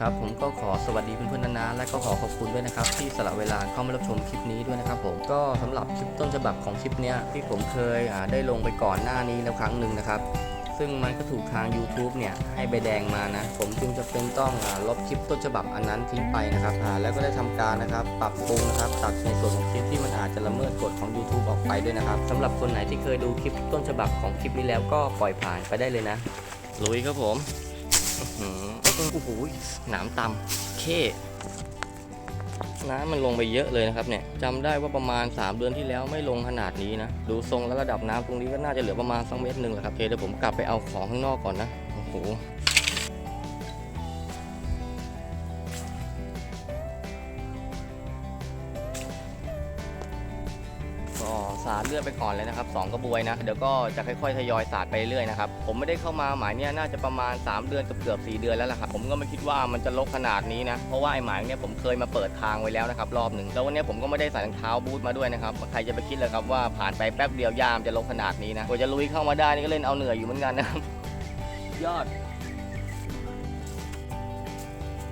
ครับผมก็ขอสวัสดีเพื่อนๆนานาและก็ขอขอบคุณด้วยนะครับ ที่สละเวลาเข้ามารับชมคลิปนี้ด้วยนะครับผมก็สำหรับคลิปต้นฉบับของคลิปเนี้ยที่ผมเคยอ่าได้ลงไปก่อนหน้านี้แล้วครั้งหนึ่งนะครับ ซึ่งมันก็ถูกทาง YouTube เนี่ยให้ใบแดงมานะ ผมจึงจะเป็นต้องอาลบคลิปต้นฉบับอันนั้นทิ้งไปนะครับอ่าแล้วก็ได้ทำการนะครับ ปรับปรุงนะครับตัดในส่วนของคลิปที่มันอาจจะละเมิดกฎของ YouTube ออกไปด้วยนะครับสำหรับคนไหนที่เคยดูคลิปต้นฉบับของคลิปนี้แล้วก็ปล่อยผ่านไปได้เลยนะลุยครับผมอื้อหือ โอ้โหหนามตำเข้น้ำมันลงไปเยอะเลยนะครับเนี่ยจำได้ว่าประมาณ 3 เดือนที่แล้วไม่ลงขนาดนี้นะ ดูทรงแล้วระดับน้ำตรงนี้ก็น่าจะเหลือประมาณสักเมตรหนึ่งแหละครับเคเดี๋ยวผมกลับไปเอาของข้างนอกก่อนนะ โอ้โห เลือดไปก่อนเลยนะครับสองกระบวยนะเดี๋ยวก็จะค่อยๆทยอยสาดไปเรื่อยนะครับผมไม่ได้เข้ามาหมายเนี้ยน่าจะประมาณ 3 เดือนกับเกือบ4เดือนแล้วล่ะครับผมก็ไม่คิดว่ามันจะลกขนาดนี้นะเพราะว่าไอ้หมายเนี้ยผมเคยมาเปิดทางไว้แล้วนะครับรอบหนึ่งแล้ววันนี้ผมก็ไม่ได้ใส่รองเท้าบูทมาด้วยนะครับใครจะไปคิดเลยครับว่าผ่านไปแป๊บเดียวยามจะลกขนาดนี้นะกว่าจะลุยเข้ามาได้นี่ก็เล่นเอาเหนื่อยอยู่เหมือนกันนะครับยอด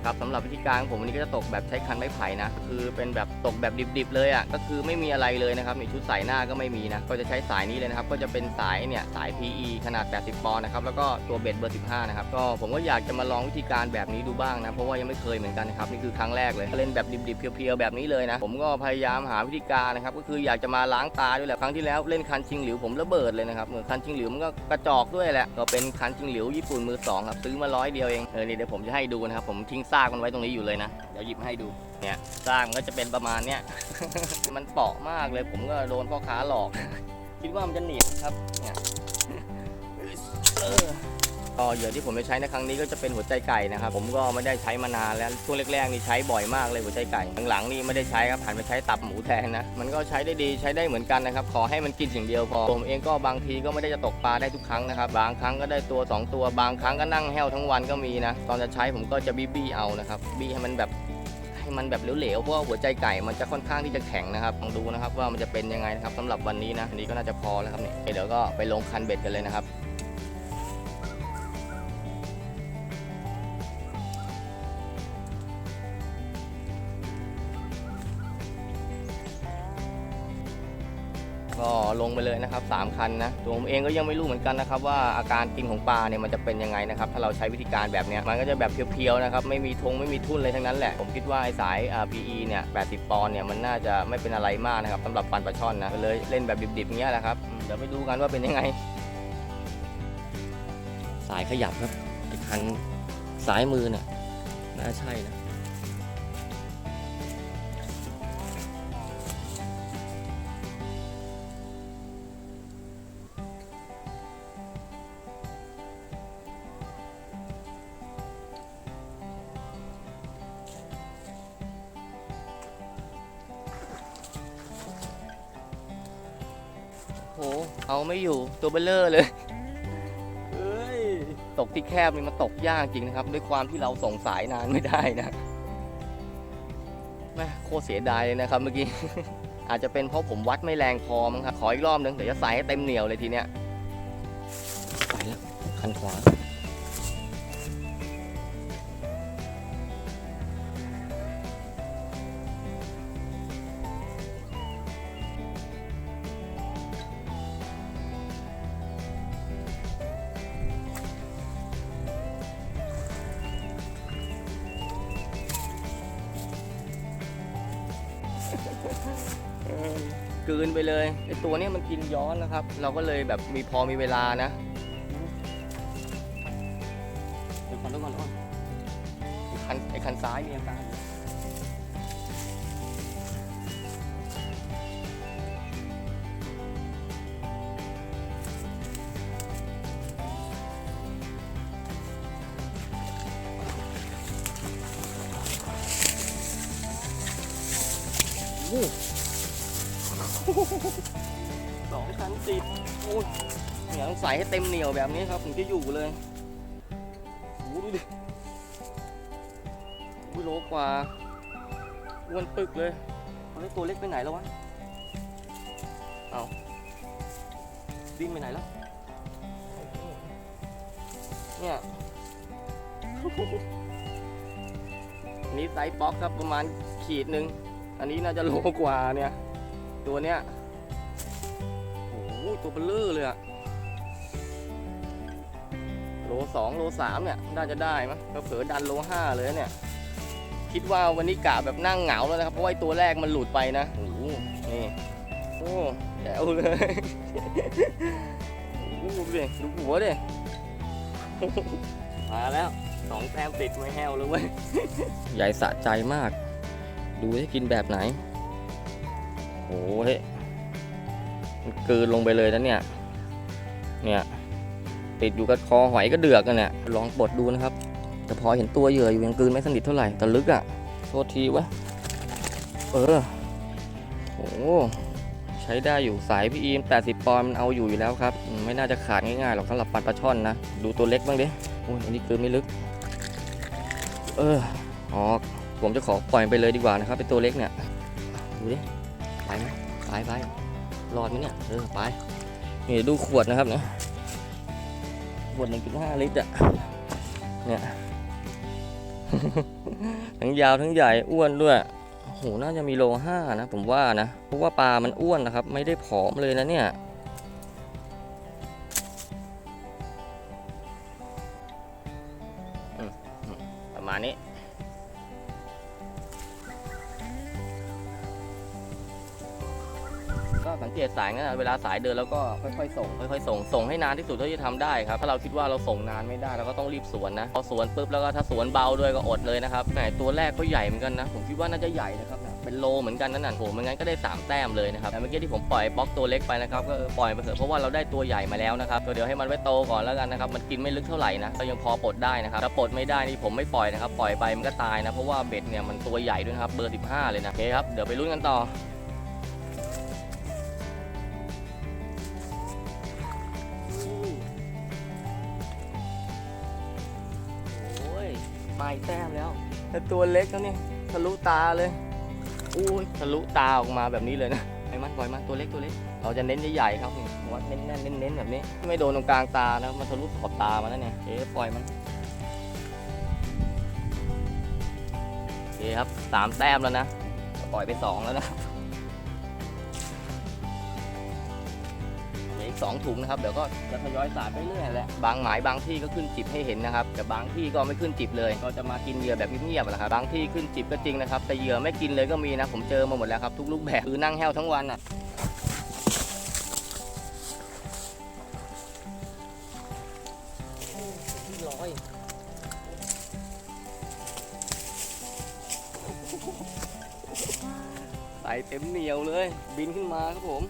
ครับสำหรับวิธีการของผมวันนี้ก็จะตกแบบใช้คันไม้ไผ่นะคือเป็นแบบตกแบบดิบๆเลยอะก็คือไม่มีอะไรเลยนะครับนี่ชุดสายหน้าก็ไม่มีนะก็จะใช้สายนี้เลยนะครับก็จะเป็นสายเนี่ยสาย PE ขนาด 80 ปอนด์นะครับแล้วก็ตัวเบ็ดเบอร์ 15 นะครับก็ผมก็อยากจะมาลองวิธีการแบบนี้ดูบ้างนะเพราะว่ายังไม่เคยเหมือนกันนะครับนี่คือครั้งแรกเลยเล่นแบบดิบๆเพียวๆแบบนี้เลยนะผมก็พยายามหาวิธีการนะครับก็คืออยากจะมาล้างตาด้วยแหละครั้งที่แล้วเล่นคันชิงหลิวผมระเบิดเลยนะครับเหมือนคันชิงหลิวมันก็กระจอกด้วยแหละก็เป็นคันชิงหลิวญี่ปุ่นมือสองครับซื้อมาร้อยเดียวเองเออนี่เดี๋ยวผมจะให้ดูนะครับผมทิ้งซากมันไว้ตรงนี้อยู่เลยนะ เดี๋ยวหยิบให้ดู เนี่ยซากมันก็จะเป็นประมาณเนี้ย มันเปราะมากเลย ผมก็โดนพ่อค้าหลอก คิดว่ามันจะหนีบครับ เนี่ยเออ ก็เหยื่อที่ผมจะใช้ในครั้งนี้ก็จะเป็นหัวใจไก่นะครับ ผมก็ไม่ได้ใช้มานานแล้วช่วงแรกๆนี่ใช้บ่อยมากเลยหัวใจไก่หลังๆนี่ไม่ได้ใช้ครับหันไปใช้ตับหมูแทนนะมันก็ใช้ได้ดีใช้ได้เหมือนกันนะครับขอให้มันกินสิ่างเดียวพอผมเองก็บางทีก็ไม่ได้จะตกปลาได้ทุกครั้งนะครับบางครั้งก็ได้ตัว 2 ตัว บางครั้งก็นั่งแห้วทั้งวันก็มีนะตอนจะใช้ผมก็จะบี้บี้เอานะครับบี้ให้มันแบบให้มันแบบเหลวๆเพราะว่าหัวใจไก่มันจะค่อนข้างที่จะแข็งนะครับลองดูนะครับว่ามันจะเป็นยังไงนะครับสำหรับวันนี้นะอันนี้ก็น่าจะพอแล้วครับเนี่ยเดี๋ยวก็ไปลงคันเบ็ดกันเลยนะครับ ไปเลยนะครับ3คันนะตัวผมเองก็ยังไม่รู้เหมือนกันนะครับว่าอาการกินของปลาเนี่ยมันจะเป็นยังไงนะครับถ้าเราใช้วิธีการแบบเนี้ยมันก็จะแบบเพียวๆนะครับไม่มีทงไม่มีทุ่นเลยทั้งนั้นแหละผมคิดว่าไอ้สาย PE เนี่ย80 ปอนด์เนี่ยมันน่าจะไม่เป็นอะไรมากนะครับสำหรับปันปลาช่อนนะเลยเล่นแบบดิบๆเงี้ยแหละครับเดี๋ยวไปดูกันว่าเป็นยังไง สายขยับครับไอ้คันซ้ายมือเนี่ยน่าใช่นะ เอาไม่อยู่ตัวเบลเลอร์เลย เอ้ย ตกที่แคบนี่มันตกยากจริงนะครับ ด้วยความที่เราส่งสายนานไม่ได้นะแม่โคตรเสียดายเลยนะครับเมื่อกี้ อาจจะเป็นเพราะผมวัดไม่แรงพอมั้งครับขออีกรอบนึงเดี๋ยวจะใส่ให้เต็มเหนียวเลยทีเนี้ยไปแล้วคันขวา กืนไปเลยไอตัวนี้มันกินย้อนนะครับ เราก็เลยแบบมีพอมีเวลานะเดี๋ยวก่อนเดี๋ยวก่อนเดี๋ยวก่อนไอคันไอคันซ้ายมีอาการ เนี่ยต้องใส่ให้เต็มเหนียวแบบนี้ครับถึงจะอยู่เลยโอ้โหดูดิอุ้ยโลกว่าอ้วนปึกเลยเอาแล้วตัวเล็กไปไหนแล้ววะ เอาวิ่งไปไหนแล้ว เนี่ยนี้ไซส์ป๊อกครับประมาณขีดหนึ่ง อันนี้น่าจะโลกว่าเนี่ย ตัวเนี้ย โอ้โหตัวเบลเลอร์เลยอะ สองโลสามเนี่ยน่าจะได้มั้งก็เผลอดันโลห้าเลยเนี่ย คิดว่าวันนี้กะแบบนั่งเหงาแล้วนะครับ เพราะว่าไอตัวแรกมันหลุดไปนะโอ้โหนี่โอ้แจ๋วเลยโอ้โหดูดิดูหัวดิมาแล้วสองแต้มติดไม่แห้วเลยเว้ยใหญ่สะใจมาก ดูให้กินแบบไหนโอ้โหเฮ้ยมันกลืนลงไปเลยนะเนี่ยเนี่ย ติดอยู่กับคอหอยก็เดือกกันเนี่ยลองปลดดูนะครับ แต่พอเห็นตัวเหยื่ออยู่ยังกลืนไม่สนิทเท่าไหร่แต่ลึกอะ่ะโทษทีวะเออโอ้ใช้ได้อยู่สายพี่อีม80ปอนด์มันเอาอยู่อยู่แล้วครับ ไม่น่าจะขาดง่ายๆหรอกสำหรับปันปลาช่อนนะ ดูตัวเล็กบ้างดิโอ้ยอันนี้กลืนไม่ลึก เออออกผมจะขอปล่อยไปเลยดีกว่านะครับเป็นตัวเล็กเนี่ยดูดิไปไหมไปไปรอดไหมเนี่ยเออไปนี่ดูขวดนะครับเนี่ย ขวด 1.5 ลิตรอะเนี่ยทั้งยาวทั้งใหญ่อ้วนด้วยโอ้โหน่าจะมีโลห้านะ ผมว่านะเพราะว่าปลามันอ้วนนะครับ ไม่ได้ผอมเลยนะเนี่ย สังเกตสายงั้นนะเวลาสายเดินแล้วก็ค่อยๆส่งค่อยๆส่งส่งให้นานที่สุดเท่าที่ทำได้ครับถ้าเราคิดว่าเราส่งนานไม่ได้เราก็ต้องรีบสวนนะพอสวนปุ๊บแล้วก็ถ้าสวนเบาด้วยก็อดเลยนะครับแหมตัวแรกก็ใหญ่เหมือนกันนะ ผมคิดว่าน่าจะใหญ่นะครับนะเป็นโลเหมือนกันนั่นน่ะโหไม่งั้นก็ได้สามแต้มเลยนะครับแต่เมื่อกี้ที่ผมปล่อยบล็อกตัวเล็กไปนะครับก็เออปล่อยไปเถอะเพราะว่าเราได้ตัวใหญ่มาแล้วนะครับก็เดี๋ยวให้มันไว้โตก่อนแล้วกันนะครับมันกินไม่ลึกเท่าไหร่นะก็ยังพอปลดได้นะครับถ้าปลดไม่ได้นี่ผมไม่ปล่อยนะครับปล่อยไปมันก็ตายนะเพราะว่าเบ็ดเนี่ยมันตัวใหญ่ด้วยนะครับเบอร์ 15 เลยนะโอเคครับเดี๋ยวไปลุ้นกันต่อ แต้มแล้ว แต่ตัวเล็กแล้วนี่ทะลุตาเลยอุ้ยทะลุตาออกมาแบบนี้เลยนะไอ้มันปล่อยมาตัวเล็กตัวเล็ก เราจะเน้นใหญ่ๆครับนี่วัดเน้นแน่นเน้นๆแบบนี้ ไม่โดนตรงกลางตานะมันทะลุขอบตามาแล้วเนี่ยเอ๊ะปล่อยมันเอเครับสามแต้มแล้วนะปล่อยไปสองแล้วนะ 12 ถุงนะครับเดี๋ยวก็จะทยอยสาดไปเรื่อยแหละบางหมายบางที่ก็ขึ้นจิบให้เห็นนะครับแต่บางที่ก็ไม่ขึ้นจิบเลย ก็จะมากินเหยื่อแบบเงียบๆแหละครับบางที่ขึ้นจิบก็จริงนะครับแต่เหยื่อไม่กินเลยก็มีนะผมเจอมาหมดแล้วครับทุกลูกแบบคือนั่งแห้วทั้งวันอะใส่เต็มเหนียวเลย บินขึ้นมาครับผม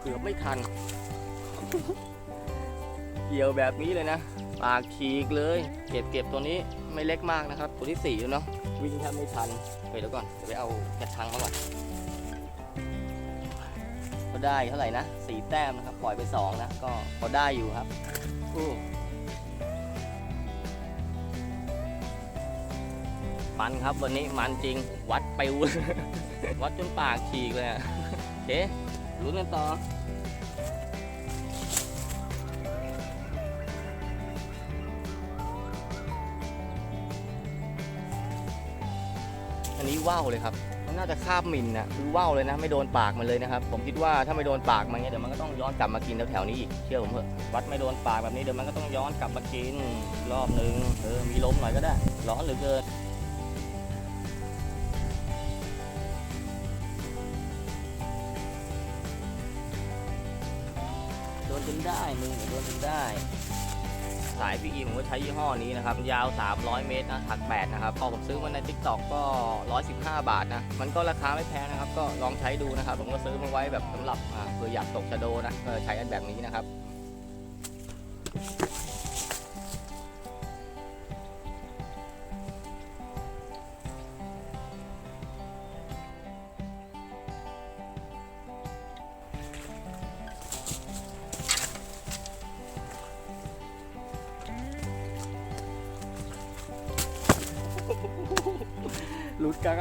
เกือบไม่ทัน เกี่ยวแบบนี้เลยนะ ปากฉีกเลย เก็บเก็บตัวนี้ไม่เล็กมากนะครับ ตัวที่สี่แล้วเนาะ วิ่งแทบไม่ทันเฮ้ยเดี๋ยวก่อน เดี๋ยวไปเอาแกะทังมาก่อนก็ได้เท่าไหร่นะสี่แต้มนะครับ ปล่อยไปสองนะ ก็พอได้อยู่ครับอู้มันครับวันนี้มันจริงวัดปิววัดจนปากฉีกเลยอะโอเคลุ้นกันต่อ ว่าวเลยครับมันน่าจะคาบหมินนะคือว่าวเลยนะ ไม่โดนปากมันเลยนะครับผมคิดว่าถ้าไม่โดนปากมันเนี่ยเดี๋ยวมันก็ต้องย้อนกลับมากินแถวๆนี้อีกเชื่อผมเถอะวัดไม่โดนปากแบบนี้เดี๋ยวมันก็ต้องย้อนกลับมากินรอบนึงเออมีล้มหน่อยก็ได้ร้อนเหลือเกินโดนจนได้มึงโดนจนได้ สายพี่อีผมก็ใช้ยี่ห้อนี้นะครับ ยาว 300 เมตรนะถัก8นะครับพอผมซื้อมาใน t ิ k t o k ก็ 115 บาทนะ มันก็ราคาไม่แพงนะครับ ก็ลองใช้ดูนะครับ ผมก็ซื้อมาไว้แบบสำหรับเผื่ออยากตกชะโดนะก็ใช้อันแบบนี้นะครับ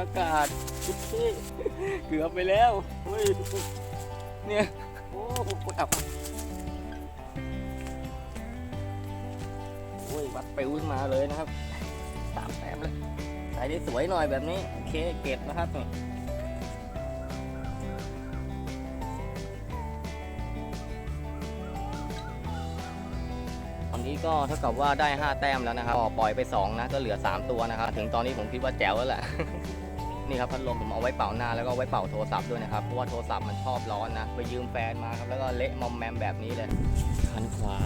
ากาศทุกที่เกือบไปแล้ว เฮ้ย เนี่ย โอ้โหอับโอ้ย วัดปิวขึ้นมาเลยนะครับสามแต้มเลยสส่ได้สวยหน่อยแบบนี้ โอเค เก็บนะครับนี่ตอนนี้ก็เท่ากับว่าได้ 5 แต้มแล้วนะครับ ปล่อยไป 2 นะ ก็เหลือ 3 ตัวนะครับ ถึงตอนนี้ผมคิดว่าแจ๋วแล้วแหละ นี่ครับพัดลมผมเอาไว้เป่าหน้าแล้วก็ไว้เป่าโทรศัพท์ด้วยนะครับเพราะว่าโทรศัพท์มันชอบร้อนนะไปยืมแฟนมาครับแล้วก็เละมอมแมมแบบนี้เลยหันขวา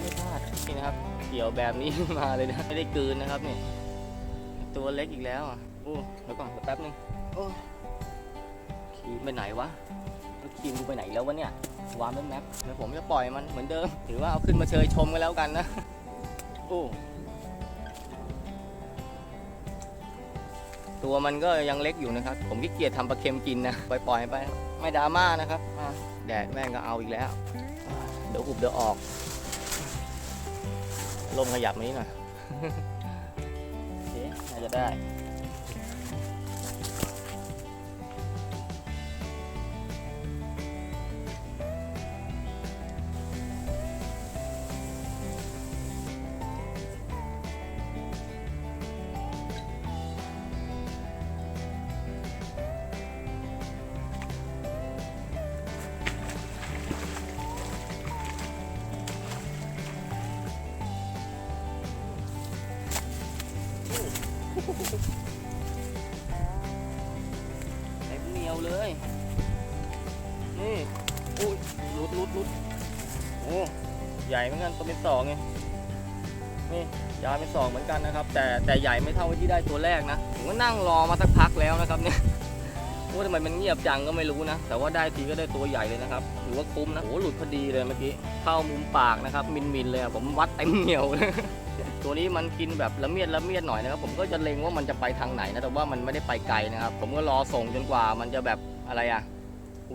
ไม่พลาดนี่นะครับเกี่ยวแบบนี้ มาเลยนะไม่ได้กืนนะครับนี่ตัวเล็กอีกแล้วอะโอ้เดี๋ยวก่อนแป๊บนึงโอ้ขีมไปไหนวะแล้วขีมกูไปไหนแล้ววะเนี่ยวางเป็นแมปเดี๋ยวผมจะปล่อยมันเหมือนเดิมถือว่าเอาขึ้นมาเชยชมกันแล้วกันนะโอ้ตัวมันก็ยังเล็กอยู่นะครับ ผมขี้เกียจทำปลาเค็มกินนะปล่อยปล่อยๆไป ไม่ดราม่านะครับแดดแม่งก็เอาอีกแล้ว เดี๋ยวอุบเดี๋ยวออก ลมขยับมานี้หน่อย โอเค น่าจะได้ เหมือนกันตัวเป็นสองไงนี่ยาวเป็นสองเหมือนกันนะครับ แต่แต่ใหญ่ไม่เท่าที่ได้ตัวแรกนะผมก็นั่งรอมาสักพักแล้วนะครับเนี่ยว่าทำไมมันเงียบจังก็ไม่รู้นะ แต่ว่าได้ทีก็ได้ตัวใหญ่เลยนะครับถือว่าคุ้มนะโอ้หลุดพอดีเลยเมื่อกี้เข้ามุมปากนะครับ มินมินเลยผมวัดเต็มเหนียวเลยตัวนี้มันกินแบบละเมียดละเมียดหน่อยนะครับ ผมก็จะเล็งว่ามันจะไปทางไหนนะแต่ว่ามันไม่ได้ไปไกลนะครับ ผมก็รอส่งจนกว่ามันจะแบบอะไรอะ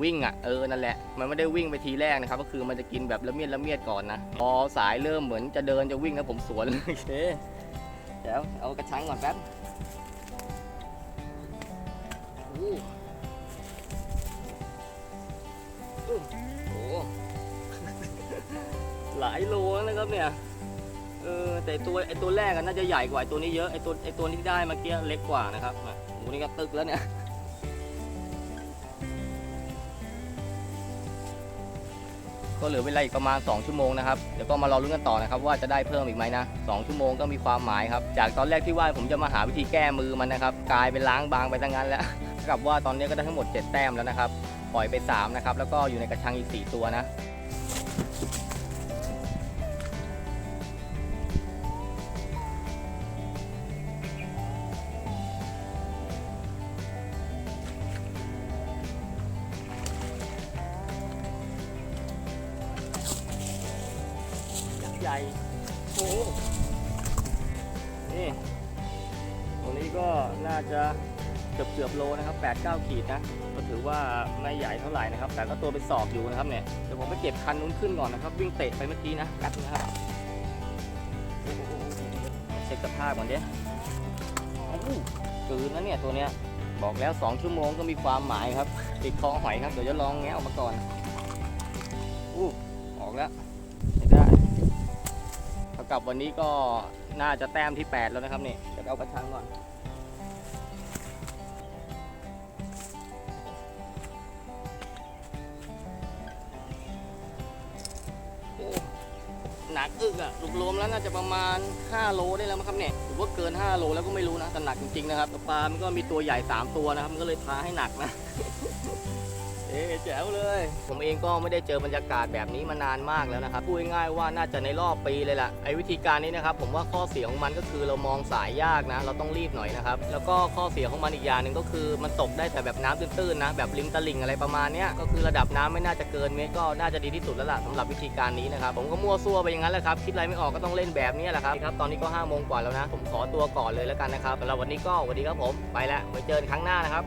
วิ่งอะเออนั่นแหละมันไม่ได้วิ่งไปทีแรกนะครับก็คือมันจะกินแบบละเมียดละเมียดก่อนนะพอสายเริ่มเหมือนจะเดินจะวิ่งนะผมสวนเลยโอเคเดี๋ยวเอากระชังก่อนแป๊บอู้อู้โอ้หลายโลนะครับเนี่ยเออแต่ตัวไอตัวแรกน่าจะใหญ่กว่าไอตัวนี้เยอะไอตัวไอตัวที่ได้เมื่อกี้เล็กกว่านะครับอะโอ้นี่ก็ตึกแล้วเนี่ย ก็เหลือเวลาอีกประมาณ 2 ชั่วโมงนะครับ เดี๋ยวก็มารอรุ้นกันต่อนะครับว่าจะได้เพิ่มอีกไหมนะ2ชั่วโมงก็มีความหมายครับ จากตอนแรกที่ว่าผมจะมาหาวิธีแก้มือมันนะครับ กลายเป็นล้างบางไปทั้งนั้นแล้วกับว่าตอนนี้ก็ได้ทั้งหมด 7 แต้มแล้วนะครับ ปล่อยไป 3 นะครับ แล้วก็อยู่ในกระชังอีก 4 ตัวนะ ใหญ่โอ้โหนี่ตรงนี้ก็น่าจะเกือบเกือบๆโลนะครับ8 9ขีดนะก็ถือว่าไม่ใหญ่เท่าไหร่นะครับ แต่ก็ตัวเป็นศอกอยู่นะครับเนี่ยเดี๋ยวผมไปเก็บคันนู้นขึ้นก่อนนะครับ วิ่งเตะไปเมื่อกี้นะแป๊บนึงนะครับเช็คสภาพก่อนเด้กืนนะเนี่ยตัวเนี้ยบอกแล้ว 2 ชั่วโมงก็มีความหมายครับ ติดคอหอยครับ เดี๋ยวจะลองแงะออกมาก่อนอู้ออกแล้ว กับวันนี้ก็น่าจะแต้มที่ 8 แล้วนะครับนี่เดี๋ยวเอากระชังก่อนหนักอึกอะรวมๆแล้วน่าจะประมาณ 5 โลได้แล้วมั้งครับเนี่ยหรือว่าเกิน 5 โลแล้วก็ไม่รู้นะแต่หนักจริงๆนะครับปลามันก็มีตัวใหญ่ 3 ตัวนะครับ มันก็เลยพาให้หนักนะ เอ๊แจ๋วเลย ผมเองก็ไม่ได้เจอบรรยากาศแบบนี้มานานมากแล้วนะครับพูดง่ายๆว่าน่าจะในรอบปีเลยล่ะไอ้วิธีการนี้นะครับ ผมว่าข้อเสียของมันก็คือเรามองสายยากนะ เราต้องรีบหน่อยนะครับ แล้วก็ข้อเสียของมันอีกอย่างหนึ่งก็คือ มันตกได้แต่แบบน้ำตื้นๆนะ แบบริมตลิ่งอะไรประมาณเนี้ยก็คือระดับน้ำไม่น่าจะเกินเมตรก็น่าจะดีที่สุดแล้วล่ะสำหรับวิธีการนี้นะครับผมก็มั่วซั่วไปอย่างนั้นแหละครับคิดอะไรไม่ออกก็ต้องเล่นแบบนี้แหละครับครับตอนนี้ก็5้าโมงกว่าแล้วนะ ผมขอตัวก่อนเลยแล้วกันนะครับสำหรับวันนี้ก็สวัสดีครับผมไปแล้วไว้เจอกันครั้งหน้านะครับ